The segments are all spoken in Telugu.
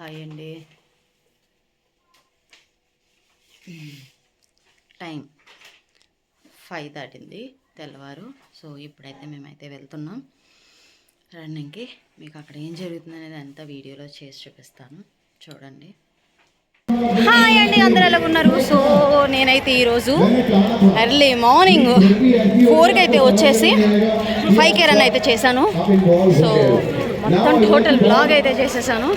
హాయ్ అండి. టైం ఫైవ్ దాటింది తెల్లవారు. సో ఇప్పుడైతే మేమైతే వెళ్తున్నాం. రన్నింగ్కి. మీకు అక్కడ ఏం జరుగుతుంది అనేది అంతా వీడియోలో చేసి చూపిస్తాను. చూడండి. హాయ్ అండి అందరు ఎలా ఉన్నారు? సో నేనైతే ఈరోజు ఎర్లీ మార్నింగ్ ఫోర్కి అయితే వచ్చేసి ఫైవ్కి రన్ అయితే చేశాను. సో మొత్తం టోటల్ బ్లాగ్ అయితే చేసేసాను.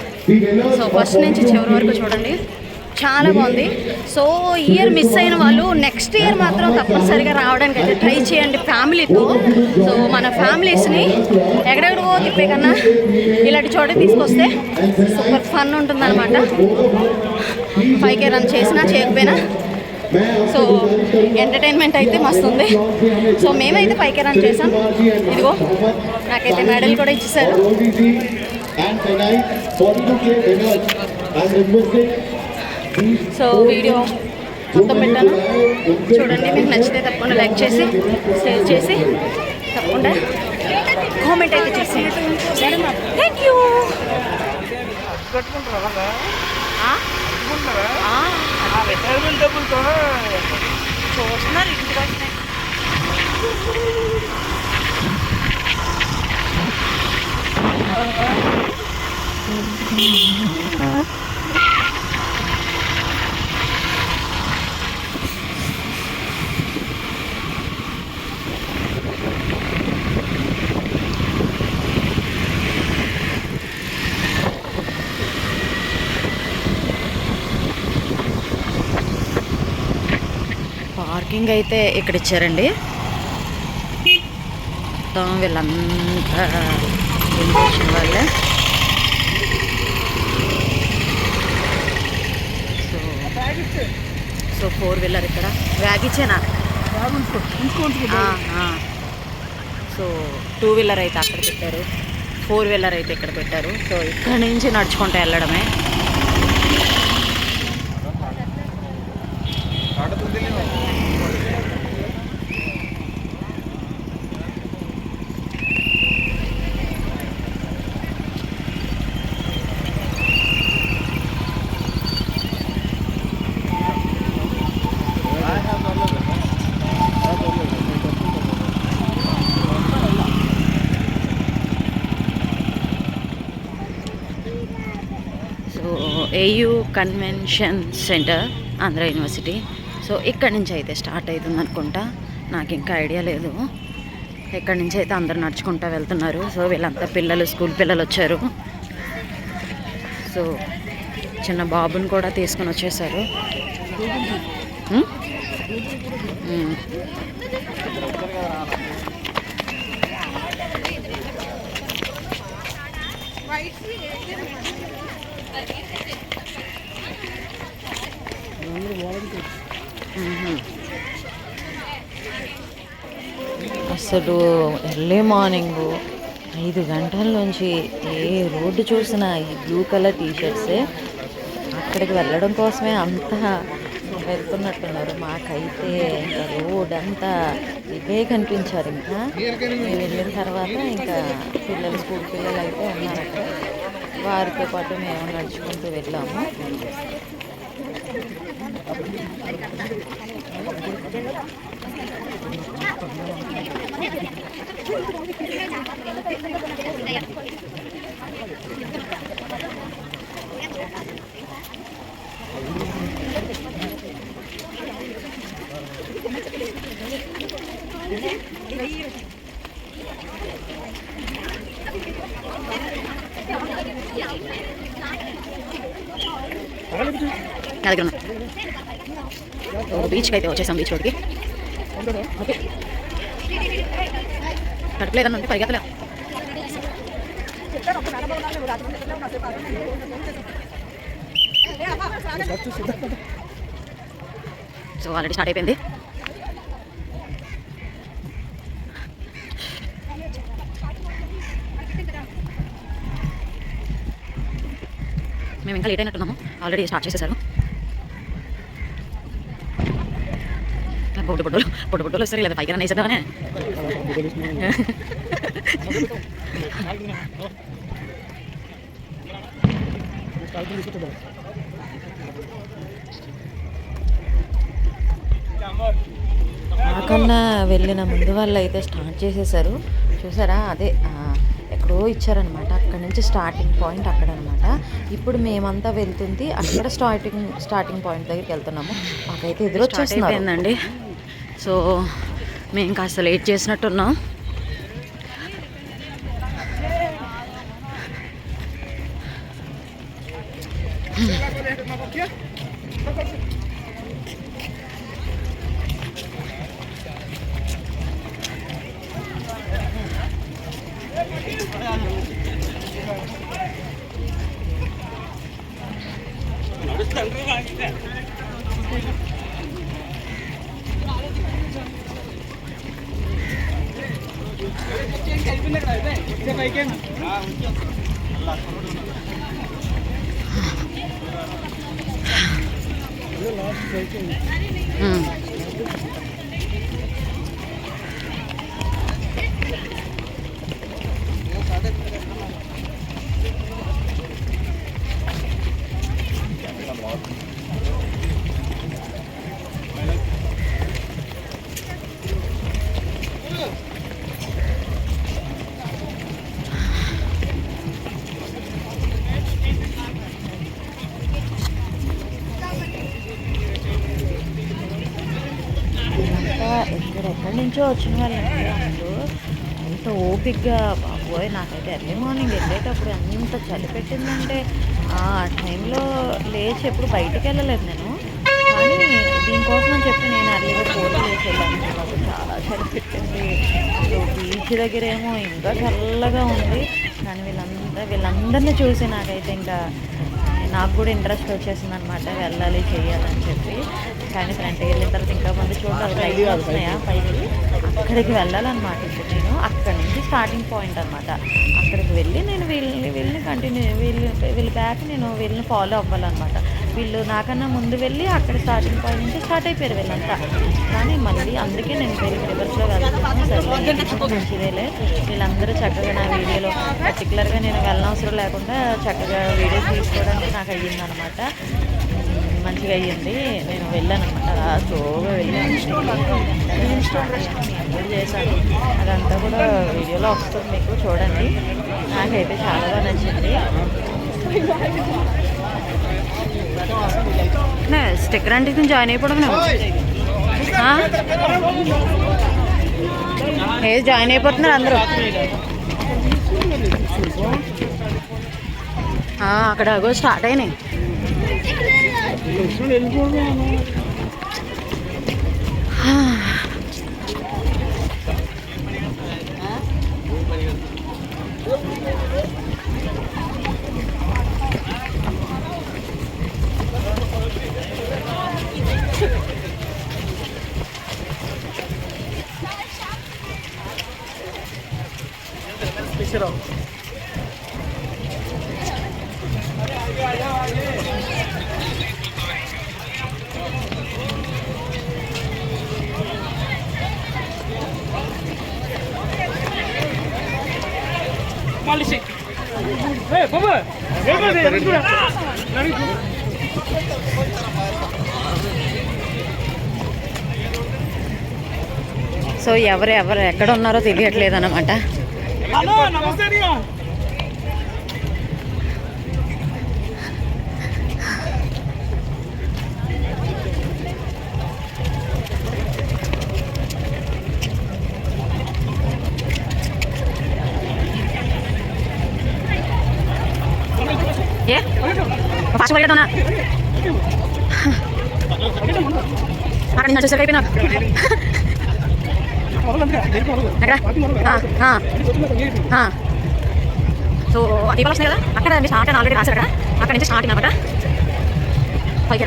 సో ఫస్ట్ నుంచి చివరి వరకు చూడండి. చాలా బాగుంది. సో ఇయర్ మిస్ అయిన వాళ్ళు నెక్స్ట్ ఇయర్ మాత్రం తప్పనిసరిగా రావడానికి అయితే ట్రై చేయండి ఫ్యామిలీతో. సో మన ఫ్యామిలీస్ని ఎక్కడెక్కడికో తిప్పే కన్నా ఇలాంటి చోట తీసుకొస్తే సూపర్ ఫన్ ఉంటుందన్నమాట. పైకి రన్ చేసినా చేయకపోయినా సో ఎంటర్టైన్మెంట్ అయితే మస్తు ఉంది సో మేమైతే పైకి రన్ చేసాం. ఇదిగో నాకైతే మెడల్ కూడా ఇచ్చేసారు. సో వీడియో మొత్తం పెట్టాను. చూడండి మీకు నచ్చితే తప్పకుండా లైక్ చేసి షేర్ చేసి తప్పకుండా కామెంట్ అయితే చేసి థ్యాంక్ యూ రిటైర్మెంట్ డబ్బులతో చూస్తున్నారు ఇంటికి వస్తున్నాయి పార్కింగ్ అయితే ఇక్కడ ఇచ్చారండి. మొత్తం వీళ్ళంతా ఇన్ఫెక్షన్ వాళ్ళే సో సో ఫోర్ వీలర్ ఇక్కడ. ఆ. సో టూ వీలర్ అయితే అక్కడ పెట్టారు. ఫోర్ వీలర్ అయితే ఇక్కడ పెట్టారు. సో ఇక్కడ నుంచి నడుచుకుంటూ వెళ్ళడమే so AU convention centre Andhra university so ఇక్కడి నుంచి అయితే స్టార్ట్ అవుతుంది అనుకుంటా. నాకు ఇంకా ఐడియా లేదు. ఇక్కడి నుంచి అయితే అందరు నడుచుకుంటూ వెళ్తున్నారు. సో వీళ్ళంతా పిల్లలు స్కూల్ పిల్లలు వచ్చారు. సో చిన్న బాబుని కూడా తీసుకొని వచ్చేసారు. Hmm? Hmm. అసలు ఎర్లీ మార్నింగ్ ఐదు గంటల నుంచి ఏ రోడ్డు చూసినా ఈ బ్లూ కలర్ టీషర్ట్సే. అక్కడికి వెళ్ళడం కోసమే అంతా వెళ్తున్నట్టున్నారు. మాకైతే ఇంకా రోడ్ అంతా ఇవే కనిపించారు ఇంకా. మేము వెళ్ళిన తర్వాత ఇంకా పిల్లలు స్కూల్ పిల్లలు అయితే ఉన్నారు అక్కడ వారితో పాటు మేము నడుచుకుంటూ వెళ్ళాము. నా దగ్గర ఉన్నాయి ఓ బీచ్కి అయితే వచ్చేసాం బీచ్ రోడ్కి ఓకే కట్టలేదన్న ఉంటే పరిగెత్తలే. సో ఆల్రెడీ స్టార్ట్ అయిపోయింది. మేము ఇంకా లేట్ అయినట్టున్నాము. ఆల్రెడీ స్టార్ట్ చేసేసారు. పొట్టు పొట్టులు పొట్టు పొట్టులు వస్తారు లేదా పైకి వేసేద్దామనే నాకన్నా వెళ్ళిన ముందు వాళ్ళు అయితే స్టార్ట్ చేసేసారు. చూసారా? అదే ఎక్కడో ఇచ్చారనమాట అక్కడ నుంచి స్టార్టింగ్ పాయింట్ అక్కడ అనమాట ఇప్పుడు మేమంతా వెళ్తుంది అక్కడ స్టార్టింగ్ స్టార్టింగ్ పాయింట్ దగ్గరికి వెళ్తున్నాము. మాకైతే ఎదురు సో మేము కాస్త లేట్ చేసినట్టున్నాం. నుంచో వచ్చిన వాళ్ళండి అసలు అంత ఓపిక్గా బాబోయ్ నాకైతే ఎర్లీ మార్నింగ్ వెళ్ళేటప్పుడు ఎంత చలి పెట్టిందంటే ఆ టైంలో లేచి ఎప్పుడు బయటికి వెళ్ళలేదు నేను. కానీ దీనికోసం అని చెప్పి నేను అర్లీగా ఫోటో లేచి వెళ్ళాను. నాకు చాలా చలి పెట్టింది. బీచ్ దగ్గర ఏమో ఇంకా చల్లగా ఉంది. కానీ వీళ్ళందరూ వీళ్ళందరినీ చూసి నాకైతే ఇంకా నాకు కూడా ఇంట్రెస్ట్ వచ్చేసింది అనమాట వెళ్ళాలి చేయాలని చెప్పి. కానీ ఫ్రంట్కి వెళ్ళిన తర్వాత ఇంకా మంది చూడాలి లైవ్ వస్తున్నాయా? పైకి. అక్కడికి వెళ్ళాలన్నమాట ఇప్పుడు నేను. అక్కడి నుంచి స్టార్టింగ్ పాయింట్ అనమాట అక్కడికి వెళ్ళి నేను వీళ్ళని వీళ్ళని కంటిన్యూ వీళ్ళు వీళ్ళ బ్యాక్ నేను వీళ్ళని ఫాలో అవ్వాలన్నమాట. వీళ్ళు నాకన్నా ముందు వెళ్ళి అక్కడ స్టార్టింగ్ పాయింట్ నుంచి స్టార్ట్ అయిపోయారు వీళ్ళంతా. కానీ మళ్ళీ అందుకే నేను వీళ్ళకి రివర్స్లో వెళ్తున్నాను. మంచిదేలే. వీళ్ళందరూ చక్కగా నా వీడియోలో పర్టికులర్గా నేను వెళ్ళనవసరం లేకుండా చక్కగా వీడియోస్ తీసుకోవడానికి నాకు అయ్యిందనమాట. మంచిగా అయ్యింది. నేను వెళ్ళాను. అనమాట అలా స్లోగా వెళ్ళాను అప్లోడ్ చేశాను. అదంతా కూడా వీడియోలో వస్తుంది మీకు చూడండి. నాకైతే చాలా బాగా నచ్చింది. స్టిక్కర్ అంటే జాయిన్ అయిపోవడం ఏ జాయిన్ అయిపోతున్నారు అందరూ? అక్కడ అగో స్టార్ట్ అయినాయి. సో ఎవరు ఎవరు ఎక్కడ ఉన్నారో తెలియట్లేదు ఫాస్ట్ పరిగెడుతున్నా అక్కడ నుంచి వచ్చేసరికి అయిపోయినా. సో దీపాలు వస్తున్నాయి కదా? అక్కడ స్టార్ట్ అని ఆల్రెడీ రాశారు అక్కడ నుంచి స్టార్టింగ్ అనమాట పైకి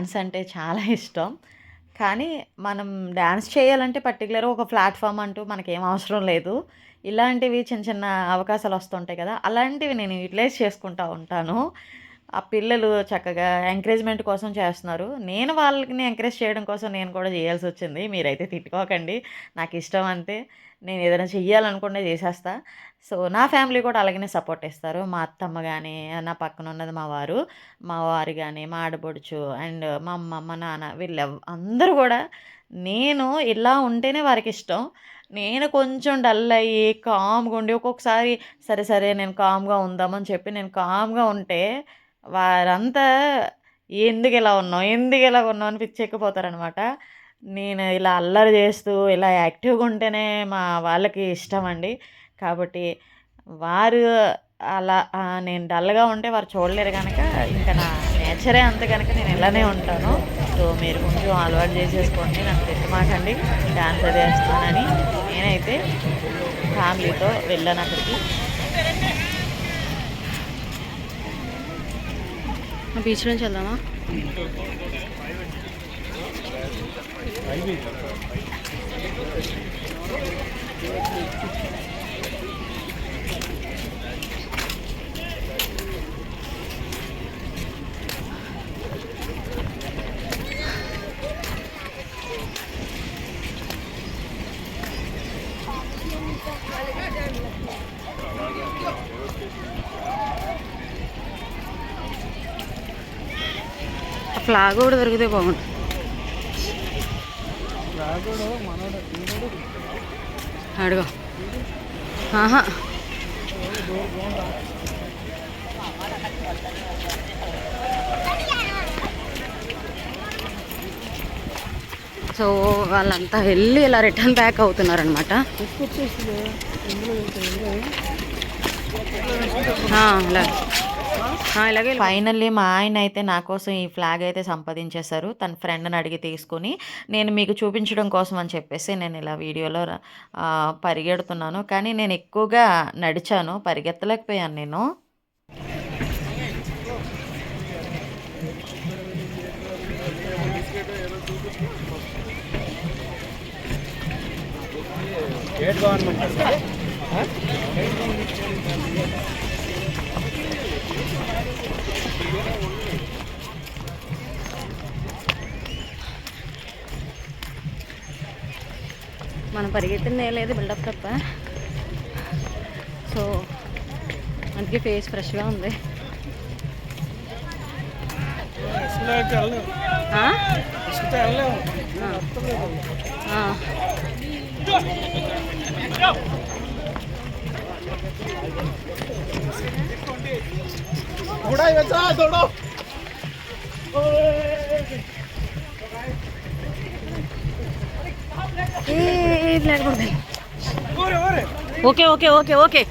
డ్యాన్స్ అంటే చాలా ఇష్టం. కానీ మనం డ్యాన్స్ చేయాలంటే పర్టికులర్ ఒక ప్లాట్ఫామ్ అంటూ మనకేం అవసరం లేదు. ఇలాంటివి చిన్న చిన్న అవకాశాలు వస్తుంటాయి కదా అలాంటివి నేను యూటిలైజ్ చేసుకుంటూ ఉంటాను. ఆ పిల్లలు చక్కగా ఎంకరేజ్మెంట్ కోసం చేస్తున్నారు. నేను వాళ్ళని ఎంకరేజ్ చేయడం కోసం నేను కూడా చేయాల్సి వచ్చింది. మీరైతే తిట్టుకోకండి. నాకు ఇష్టం అంతే. నేను ఏదైనా చెయ్యాలనుకుంటే చేసేస్తా. సో నా ఫ్యామిలీ కూడా అలాగనే సపోర్ట్ ఇస్తారు. మా అత్తమ్మ కానీ నా పక్కన ఉన్నది మా వారు మా వారు కానీ మా ఆడపడుచు అండ్ మా అమ్మ మా నాన్న వీళ్ళు అందరూ కూడా నేను ఇలా ఉంటేనే వారికి ఇష్టం. నేను కొంచెం డల్ అయ్యి కామ్గా ఉండి ఒక్కొక్కసారి సరే సరే నేను కామ్గా ఉందామని చెప్పి నేను కామ్గా ఉంటే వారంతా ఎందుకు ఇలా ఉన్నావు? ఎందుకు ఇలా ఉన్నావు? అని పిచ్చెక్కిపోతారనమాట నేను ఇలా అల్లరి చేస్తూ ఇలా యాక్టివ్గా ఉంటేనే మా వాళ్ళకి ఇష్టం అండి కాబట్టి వారు అలా నేను డల్గా ఉంటే వారు చూడలేరు కనుక ఇంకా నా నేచరే అంత కనుక నేను ఇలానే ఉంటాను. సో మీరు కొంచెం అలవాటు చేసేసుకోండి. నాకు తిట్టమాకండి డాన్స్ అది వేస్తానని నేనైతే ఫ్యామిలీతో వెళ్ళాను అక్కడికి. బీచ్ నుంచి వెళ్దామా Thank you. ఫ్లాగ్ కూడా దొరికితే బాగుంటుంది. అడుగు. ఆహా. సో వాళ్ళంతా వెళ్ళి ఇలా రిటర్న్ బ్యాక్ అవుతున్నారనమాట ఇలాగే ఫైనల్లీ మా ఆయన అయితే నా కోసం ఈ ఫ్లాగ్ అయితే సంపాదించేశారు. తన ఫ్రెండ్ని అడిగి తీసుకుని నేను మీకు చూపించడం కోసం అని చెప్పేసి నేను ఇలా వీడియోలో ఆ, పరిగెడుతున్నాను. కానీ నేను ఎక్కువగా నడిచాను పరిగెత్తలేకపోయాను నేను. మనం పరిగెత్తింది ఏం లేదు బిల్డప్ తప్ప. సో అందుకే ఫేస్ ఫ్రెష్గా ఉంది. ఆ? ఆ. ఏ, ఏ, ఫ్లాగ్ పడుతుంది okay okay okay okay.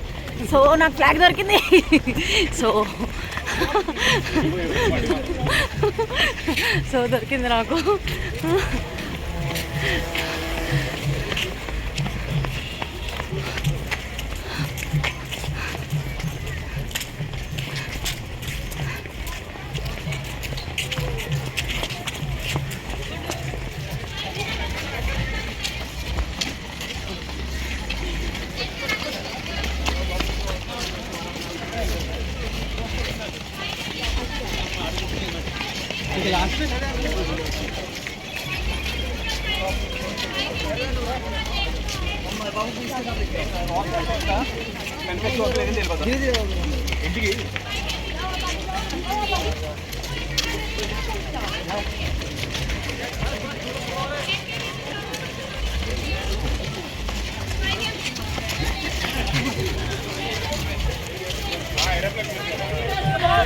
So నాకు ఫ్లాగ్ దొరికింది. సో సో దొరికింది నాకు.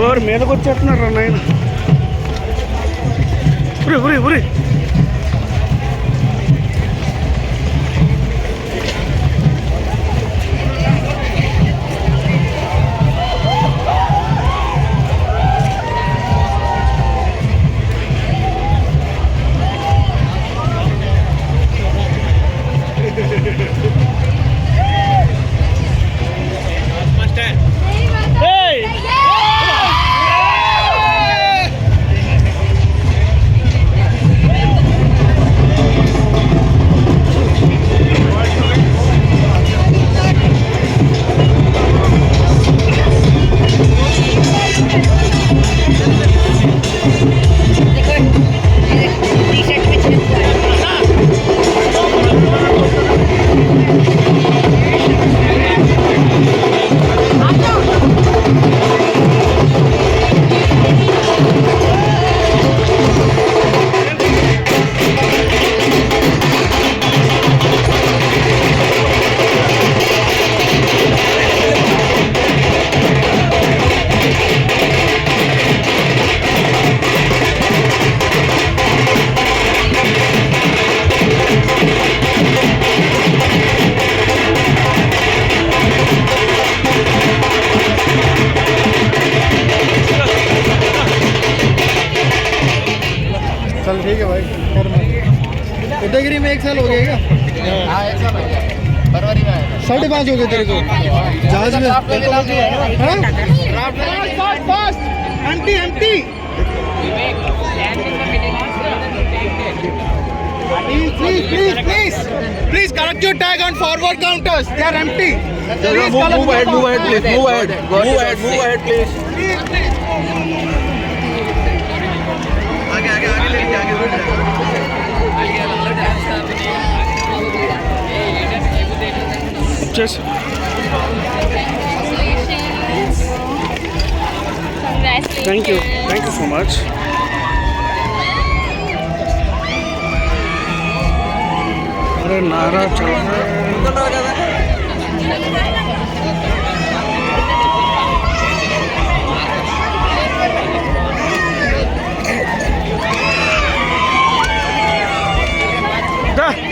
ఎవరు మీదకి వచ్చేస్తున్నారు రా నాయన? ఉరి ఉరి ఉరి Empty, empty. Please, please, please, please, please collect your tag on forward counters. They are empty. Please move, move ahead, move ahead, please. Move ahead. Move ahead, move ahead, please. Please, please. Just thank you. Thank you so much. अरे नारा चल रहा है दा।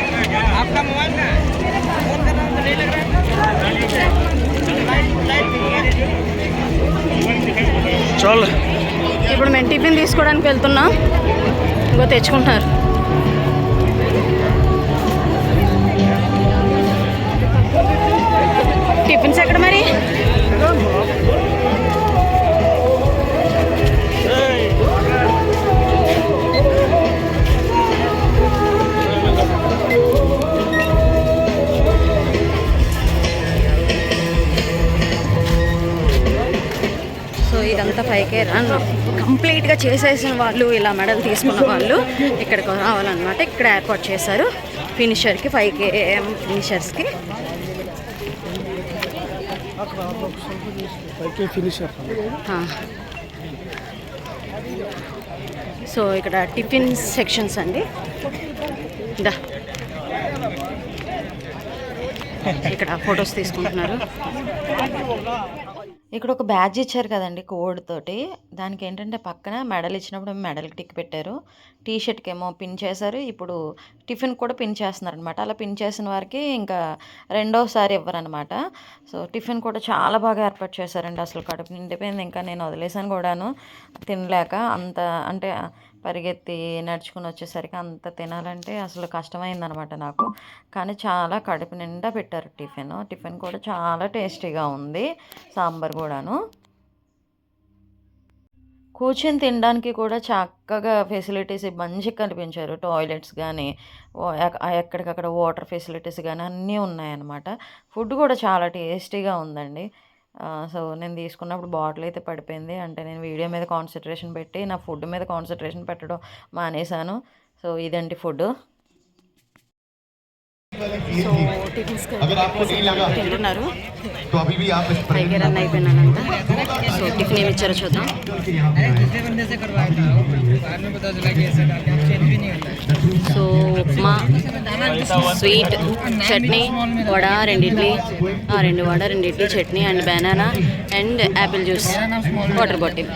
చాలు ఇప్పుడు మేము టిఫిన్ తీసుకోవడానికి వెళ్తున్నాం. ఇంకో తెచ్చుకుంటున్నారు. టిఫిన్స్ ఎక్కడ మరి? పైకే రన్. కంప్లీట్గా చేసేసిన వాళ్ళు ఇలా మెడల్ తీసుకున్న వాళ్ళు ఇక్కడికి రావాలన్నమాట. ఇక్కడ ఏర్పాటు చేశారు. ఫినిషర్కి ఫైవ్ కేఎం ఫినిషర్స్కి సో ఇక్కడ టిఫిన్ సెక్షన్స్ అండి. దా. ఇక్కడ ఫొటోస్ తీసుకుంటున్నారు. ఇక్కడ ఒక బ్యాడ్జ్ ఇచ్చారు కదండి కోడ్ తోటి. దానికి ఏంటంటే పక్కన మెడల్ ఇచ్చినప్పుడు మెడల్కి టిక్ పెట్టారు. టీ షర్ట్కి ఏమో పిన్ చేశారు. ఇప్పుడు టిఫిన్ కూడా పిన్ చేస్తున్నారు అనమాట అలా పిన్ చేసిన వారికి ఇంకా రెండోసారి ఇవ్వరనమాట. సో టిఫిన్ కూడా చాలా బాగా ఏర్పాటు చేశారండి అసలు కడుపు నిండిపోయింది. ఇంకా నేను వదిలేసాను కూడాను. తినలేక అంత అంటే పరిగెత్తి నడుచుకుని వచ్చేసరికి అంత తినాలంటే అసలు కష్టమైందనమాట నాకు. కానీ చాలా కడుపు నిండా పెట్టారు టిఫిన్. టిఫిన్ కూడా చాలా టేస్టీగా ఉంది సాంబార్ కూడాను. కూర్చొని తినడానికి కూడా చక్కగా ఫెసిలిటీస్ మంచిగా కనిపించారు. టాయిలెట్స్ కానీ ఎక్కడికక్కడ వాటర్ ఫెసిలిటీస్ కానీ అన్నీ ఉన్నాయన్నమాట ఫుడ్ కూడా చాలా టేస్టీగా ఉందండి. సో నేను తీసుకున్నప్పుడు బాటిల్ అయితే పడిపోయింది. అంటే నేను వీడియో మీద కాన్సన్ట్రేషన్ పెట్టి నా ఫుడ్ మీద కాన్సన్ట్రేషన్ పెట్టడం మానేశాను. సో ఇదండి ఫుడ్ సో తింటున్నారు టైగర్ అన్న అయిపోయినానంట సో టిఫిన్ ఏమి ఇచ్చారో చూద్దాం సో ఉప్మా స్వీట్ చట్నీ వడ రెండిట్లీ రెండు vada రెండిట్లీ chutney and banana and apple juice water bottle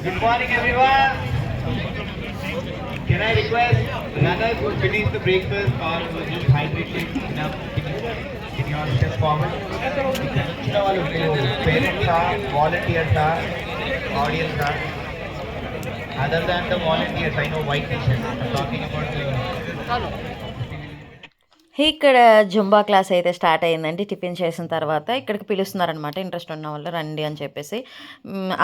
Good morning, everyone. Can I request runners who finish the breakfast or who are just hydrated enough, can you, can you all step forward? వచ్చిన వాళ్ళు parents volunteers audience other than the volunteers I know white T shirt talking about ఇక్కడ జుంబా క్లాస్ అయితే స్టార్ట్ అయిందండి. టిఫిన్ చేసిన తర్వాత ఇక్కడికి పిలుస్తున్నారనమాట. ఇంట్రెస్ట్ ఉన్న వాళ్ళు రండి అని చెప్పేసి.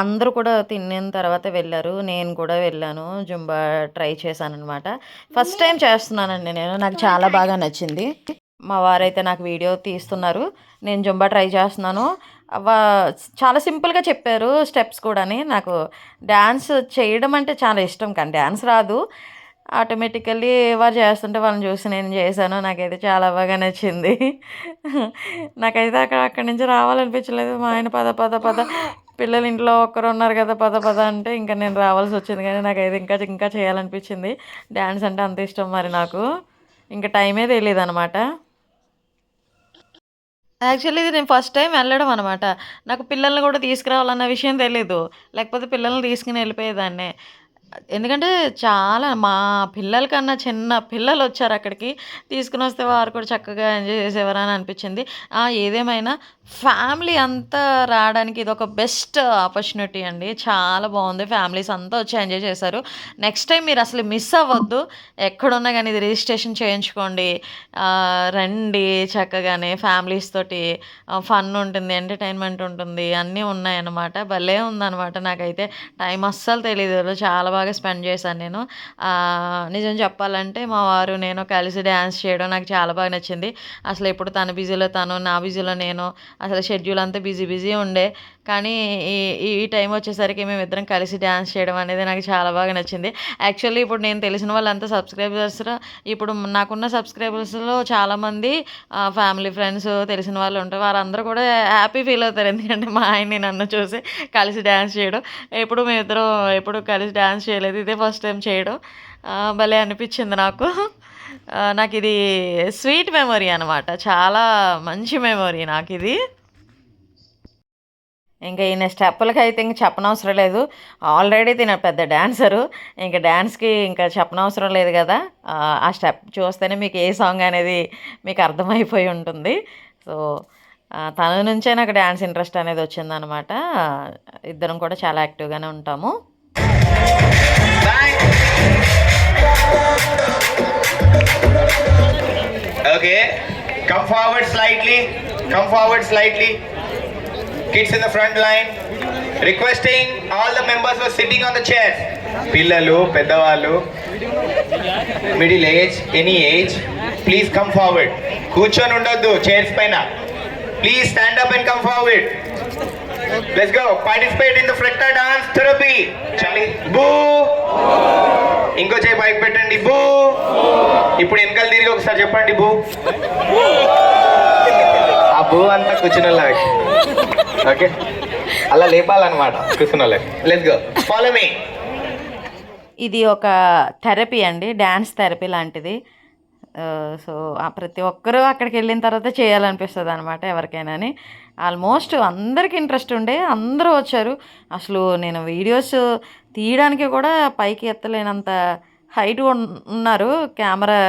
అందరూ కూడా తిన్న తర్వాత వెళ్ళారు. నేను కూడా వెళ్ళాను. జుంబా ట్రై చేశానమాట ఫస్ట్ టైం చేస్తున్నానండి నేను. నాకు చాలా బాగా నచ్చింది. మా వారైతే నాకు వీడియో తీస్తున్నారు. నేను జుంబా ట్రై చేస్తున్నాను. చాలా సింపుల్గా చెప్పారు స్టెప్స్ కూడాని. నాకు డ్యాన్స్ చేయడం అంటే చాలా ఇష్టం కానీ డ్యాన్స్ రాదు. ఆటోమేటికల్లీ వారు చేస్తుంటే వాళ్ళని చూసి నేను చేశాను. నాకైతే చాలా బాగా నచ్చింది. నాకైతే అక్కడ అక్కడి నుంచి రావాలనిపించలేదు. మా ఆయన పద పద పద. పిల్లలు ఇంట్లో ఒక్కరు ఉన్నారు కదా పద పద అంటే ఇంకా నేను రావాల్సి వచ్చింది. కానీ నాకైతే ఇంకా ఇంకా చేయాలనిపించింది. డ్యాన్స్ అంటే అంత ఇష్టం మరి నాకు. ఇంకా టైమే తెలియదు అనమాట యాక్చువల్లీ ఇది నేను ఫస్ట్ టైం వెళ్ళడం అనమాట నాకు పిల్లల్ని కూడా తీసుకురావాలన్న విషయం తెలీదు. లేకపోతే పిల్లల్ని తీసుకుని వెళ్ళిపోయేదాన్నే. ఎందుకంటే చాలా మా పిల్లల కన్నా చిన్న పిల్లలు వచ్చారు అక్కడికి. తీసుకుని వస్తే వారు కూడా చక్కగా ఎంజాయ్ చేసేవారు అని అనిపించింది. ఏదేమైనా ఫ్యామిలీ అంతా రావడానికి ఇది ఒక బెస్ట్ ఆపర్చునిటీ అండి. చాలా బాగుంది. ఫ్యామిలీస్ అంతా వచ్చి ఎంజాయ్ చేశారు. నెక్స్ట్ టైం మీరు అసలు మిస్ అవ్వద్దు. ఎక్కడున్నా కానీ ఇది రిజిస్ట్రేషన్ చేయించుకోండి. రండి చక్కగానే ఫ్యామిలీస్ తోటి. ఫన్ ఉంటుంది ఎంటర్టైన్మెంట్ ఉంటుంది అన్నీ ఉన్నాయన్నమాట. భలే ఉందన్నమాట నాకైతే. టైం అస్సలు తెలియదు చాలా బాగా స్పెండ్ చేశాను నేను. నిజం చెప్పాలంటే మా వారు నేను కలిసి డ్యాన్స్ చేయడం నాకు చాలా బాగా నచ్చింది. అసలు ఎప్పుడు తన బిజీలో తను నా బిజీలో నేను అసలు షెడ్యూల్ అంతా బిజీ బిజీ ఉండే. కానీ ఈ ఈ టైం వచ్చేసరికి మేము ఇద్దరం కలిసి డ్యాన్స్ చేయడం అనేది నాకు చాలా బాగా నచ్చింది. యాక్చువల్లీ ఇప్పుడు నేను తెలిసిన వాళ్ళంతా సబ్స్క్రైబర్స్ ఇప్పుడు నాకున్న సబ్స్క్రైబర్స్లో చాలామంది ఫ్యామిలీ ఫ్రెండ్స్ తెలిసిన వాళ్ళు ఉంటారు. వారందరూ కూడా హ్యాపీ ఫీల్ అవుతారు. ఎందుకంటే మా ఆయన నన్ను చూసి కలిసి డ్యాన్స్ చేయడం. ఎప్పుడు మేమిద్దరం ఎప్పుడు కలిసి డ్యాన్స్ చేయలేదు. ఇదే ఫస్ట్ టైం చేయడం. భలే అనిపించింది నాకు. నాకు ఇది స్వీట్ మెమొరీ అనమాట చాలా మంచి మెమొరీ నాకు ఇది. ఇంకా ఈయన స్టెప్పులకి అయితే ఇంక చెప్పనవసరం లేదు. ఆల్రెడీ తిన పెద్ద డాన్సరు. ఇంకా డ్యాన్స్కి ఇంకా చెప్పనవసరం లేదు కదా. ఆ, స్టెప్ చూస్తేనే మీకు ఏ సాంగ్ అనేది మీకు అర్థమైపోయి ఉంటుంది. సో తన నుంచే నాకు డ్యాన్స్ ఇంట్రెస్ట్ అనేది వచ్చిందనమాట. ఇద్దరం కూడా చాలా యాక్టివ్గానే ఉంటాము. Okay come forward slightly come forward slightly kids in the front line requesting all the members who sitting on the the పిల్లలు పెద్దవాళ్ళు middle age any age please come forward కూర్చొని ఉండొద్దు చైర్స్ పైన. Please stand up and come forward let's go participate in the ఫ్రెక్టా dance therapy చాలి బూ ఇంకో చేయి పైకి పెట్టండి బూ ఇప్పుడు వెనకాల తిరిగి ఒకసారి చెప్పండి బూ ఆ అంతా కూర్చున్న వాళ్ళకి ఓకే? అలా లేపాలన్నమాట కూర్చున్న వాళ్ళకి లెట్స్ గో ఫాలో మీ ఇది ఒక థెరపీ అండి డ్యాన్స్ థెరపీ లాంటిది. సో ప్రతి ఒక్కరూ అక్కడికి వెళ్ళిన తర్వాత చేయాలనిపిస్తుంది అనమాట ఎవరికైనాని. ఆల్మోస్ట్ అందరికి ఇంట్రెస్ట్ ఉండే అందరూ వచ్చారు. అసలు నేను వీడియోస్ తీయడానికి కూడా పైకి ఎత్తలేనంత హైట్ ఉన్నారు. కెమెరా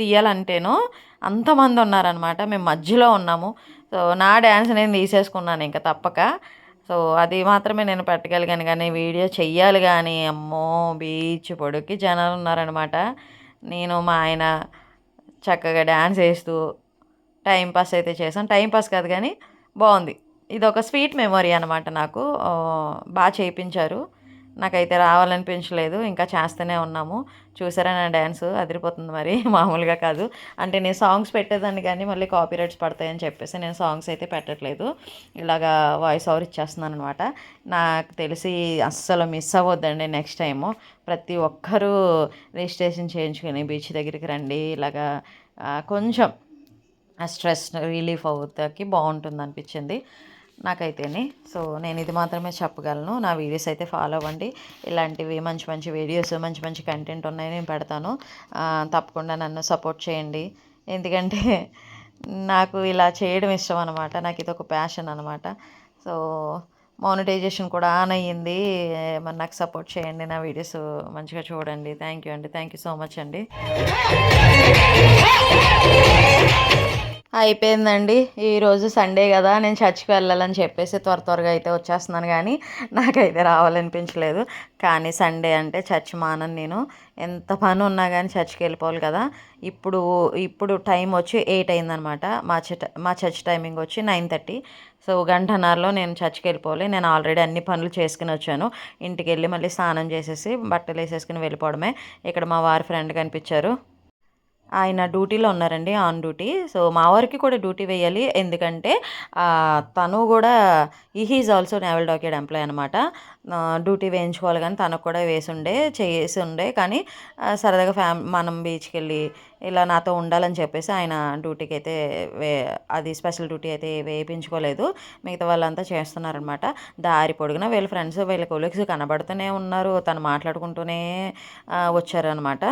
తీయాలంటేను అంతమంది ఉన్నారనమాట మేము మధ్యలో ఉన్నాము. సో నా డ్యాన్స్ నేను తీసేసుకున్నాను ఇంకా తప్పక. సో అది మాత్రమే నేను పెట్టగలిగాను కానీ వీడియో చెయ్యాలి కానీ అమ్మో బీచ్ పొడికి జనాలు ఉన్నారనమాట నేను మా ఆయన చక్కగా డ్యాన్స్ వేస్తూ టైంపాస్ అయితే చేసాం టైంపాస్ కాదు కానీ బాగుంది. ఇది ఒక స్వీట్ మెమొరీ అనమాట నాకు. బాగా చేయించారు. నాకైతే రావాలనిపించలేదు ఇంకా చేస్తూనే ఉన్నాము. చూసారా నా డ్యాన్స్ అదిరిపోతుంది మరి. మామూలుగా కాదు. అంటే నేను సాంగ్స్ పెట్టేదాన్ని కానీ మళ్ళీ కాపీ రైట్స్ పడతాయని చెప్పేసి నేను సాంగ్స్ అయితే పెట్టట్లేదు. ఇలాగా వాయిస్ ఓవర్ ఇచ్చేస్తున్నాను అనమాట నాకు తెలిసి అస్సలు మిస్ అవ్వద్దండి నెక్స్ట్ టైము. ప్రతి ఒక్కరూ రిజిస్ట్రేషన్ చేయించుకొని బీచ్ దగ్గరికి రండి. ఇలాగా కొంచెం ఆ స్ట్రెస్ రిలీఫ్ అవుతాకి బాగుంటుంది అనిపించింది. నాకైతేనే. సో నేను ఇది మాత్రమే చెప్పగలను. నా వీడియోస్ అయితే ఫాలో అవ్వండి. ఇలాంటివి మంచి మంచి వీడియోస్ మంచి మంచి కంటెంట్ ఉన్నాయి నేను పెడతాను. తప్పకుండా నన్ను సపోర్ట్ చేయండి. ఎందుకంటే నాకు ఇలా చేయడం ఇష్టం అనమాట నాకు ఇది ఒక ప్యాషన్ అనమాట సో మానిటైజేషన్ కూడా ఆన్ అయ్యింది. మరి నాకు సపోర్ట్ చేయండి. నా వీడియోస్ మంచిగా చూడండి. థ్యాంక్ యూ అండి. థ్యాంక్ యూ సో మచ్ అండి. అయిపోయిందండి. ఈరోజు సండే కదా నేను చర్చికి వెళ్ళాలని చెప్పేసి త్వర త్వరగా అయితే వచ్చేస్తున్నాను కానీ నాకైతే రావాలనిపించలేదు. కానీ సండే అంటే చర్చ్ మానను నేను. ఎంత పని ఉన్నా కానీ చర్చ్కి వెళ్ళిపోవాలి కదా. ఇప్పుడు ఇప్పుడు టైం వచ్చి ఎయిట్ అయిందనమాట. మా చర్చ్ మా చర్చ్ టైమింగ్ వచ్చి నైన్ థర్టీ. సో గంటన్నరలో నేను చర్చ్కి వెళ్ళిపోవాలి. నేను ఆల్రెడీ అన్ని పనులు చేసుకుని వచ్చాను. ఇంటికి వెళ్ళి మళ్ళీ స్నానం చేసేసి బట్టలు వేసేసుకుని వెళ్ళిపోవడమే. ఇక్కడ మా వారి ఫ్రెండ్ కనిపించారు. ఆయన డ్యూటీలో ఉన్నారండి ఆన్ డ్యూటీ. సో మా వారికి కూడా డ్యూటీ వేయాలి. ఎందుకంటే తను కూడా is also naval dockyard employee అనమాట డ్యూటీ వేయించుకోవాలి కానీ తనకు కూడా వేసి ఉండే చేసి ఉండే కానీ సరదాగా ఫ్యామ్ మనం బీచ్కి వెళ్ళి ఇలా నాతో ఉండాలని చెప్పేసి ఆయన డ్యూటీకి అయితే వే అది స్పెషల్ డ్యూటీ అయితే వేయించుకోలేదు. మిగతా వాళ్ళంతా చేస్తున్నారనమాట దారి పొడిగిన వీళ్ళ ఫ్రెండ్స్ వీళ్ళ కొలీగ్స్ కనబడుతూనే ఉన్నారు. తను మాట్లాడుకుంటూనే వచ్చారనమాట